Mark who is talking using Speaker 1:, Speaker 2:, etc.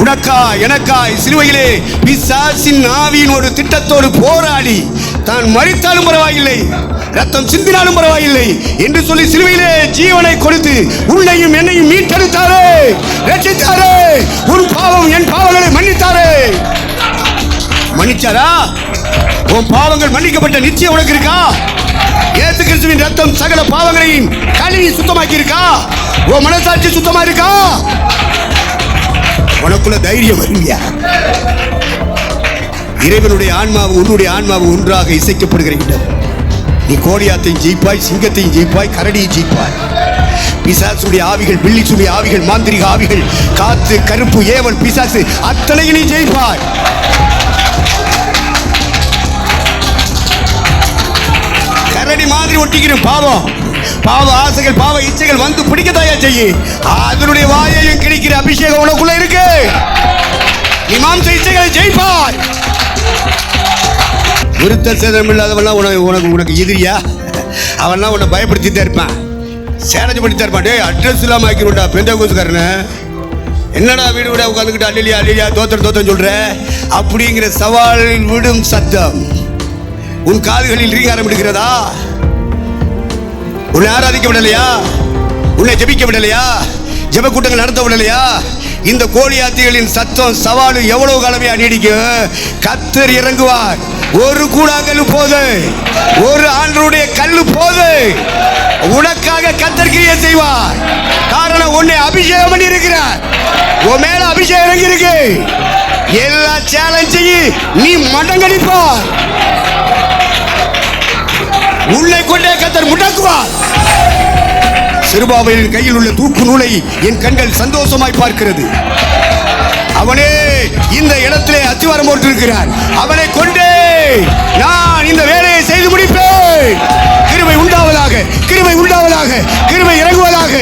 Speaker 1: உனக்கா எனக்காய் சிலுவையிலே பிசாசின் ஆவியின் ஒரு திட்டத்தோடு போராடி. தான் மறித்தாலும் பரவாயில்லை ரத்தம் சிந்தினாலும் பரவாயில்லை என்று சொல்லி சிலுவையிலே ஜீவனை கொடுத்து உன்னையும் என்னையும் மீட்டெடுத்தாரே. ரட்சித்தாரே உன் பாவம் என் பாவங்களை மன்னித்தாரே. மன்னிச்சாரா? உன் பாவங்கள் மன்னிக்கப்பட்ட நிச்சயம் உனக்கு இருக்கா? ஏசு கிறிஸ்துவின் ரத்தம் சகல பாவங்களையும் கழுவி சுத்தமாக்கி இருக்கா உன் மனசாட்சி சுத்தமா இருக்கா? உனக்குள்ள தைரியம் வருவியா இறைவனுடைய ஆன்மாவு உன்னுடைய ஆன்மாவு ஒன்றாக இசைக்கப்படுகிற இடம் நீ கோலியாத்தையும் ஜெயிப்பாய் சிங்கத்தையும் ஜெயிப்பாய் கரடியை ஜெயிப்பாய். பிசாசுடைய ஆவிகள் பில்லிச்சுடைய ஆவிகள் மாந்திரிக ஆவிகள் காத்து கருப்பு ஏவல் பிசாசு அத்தனையும் நீ ஜெயிப்பாய். கரடி மாதிரி ஒட்டிக்கிற பாவம். பாவ ஆசைகள் பாவ இச்சைகள் வந்து பிடிக்கத்தாயா செய்யு. அதனுடைய வாயையும் கிடைக்கிற அபிஷேகம் உனக்கு விருத்த சேதனம் இல்லாதவன்லாம் உனக்கு உனக்கு உனக்கு எதிரியா? அவன்லாம் உன்னை பயப்படுத்திட்டே இருப்பான். சேலஞ்சு பண்ணித்தான் இருப்பான். டே அட்ரஸ் இல்லாமல் ஆக்கிடும்டா பெந்த கோசுக்காரனு என்னடா வீடு விட உட்காந்துக்கிட்டு அல்லியா அல்லியா தோத்தம் தோத்தம் சொல்கிற அப்படிங்கிற சவாலில் விடும் சத்தம். உன் காதுகளில் ரீங்க ஆரம்பிக்கிறதா உன்னை ஆராதிக்க விடலையா? உன்னை ஜெபிக்க விடலையா? ஜெப கூட்டங்கள் நடத்த விடலையா? இந்த கோழியாத்திகளின் சத்தம் சவாலு எவ்வளவு காலமையா நீடிக்கும்? கத்தர் இறங்குவார். ஒரு கூடாங்கல் போது ஒரு ஆண்டருடைய கல்லு போது உனக்காக கத்தர்கிரிய செய்வார். காரணம் உன்னை அபிஷேகம் பண்ணி இருக்கிறார். உன் மேல அபிஷேகம் இறங்கி இருக்கு எல்லா சேலஞ்சையும் நீ மடங்கடிப்பார் உன்னை கொண்டே கத்தர் முடக்குவார். சிறுபாவையின் கையில் உள்ள தூக்கு நூலை என் கண்கள் சந்தோஷமாய் பார்க்கிறது. அவனே இந்த இடத்திலே அத்திவாரம் போட்டிருக்கிறான் அவனை கொண்டே நான் இந்த வேலையை செய்து முடிப்பேன். கிருமை உண்டாவதாக கிருமை உண்டாவதாக கிருமை இறங்குவதாக.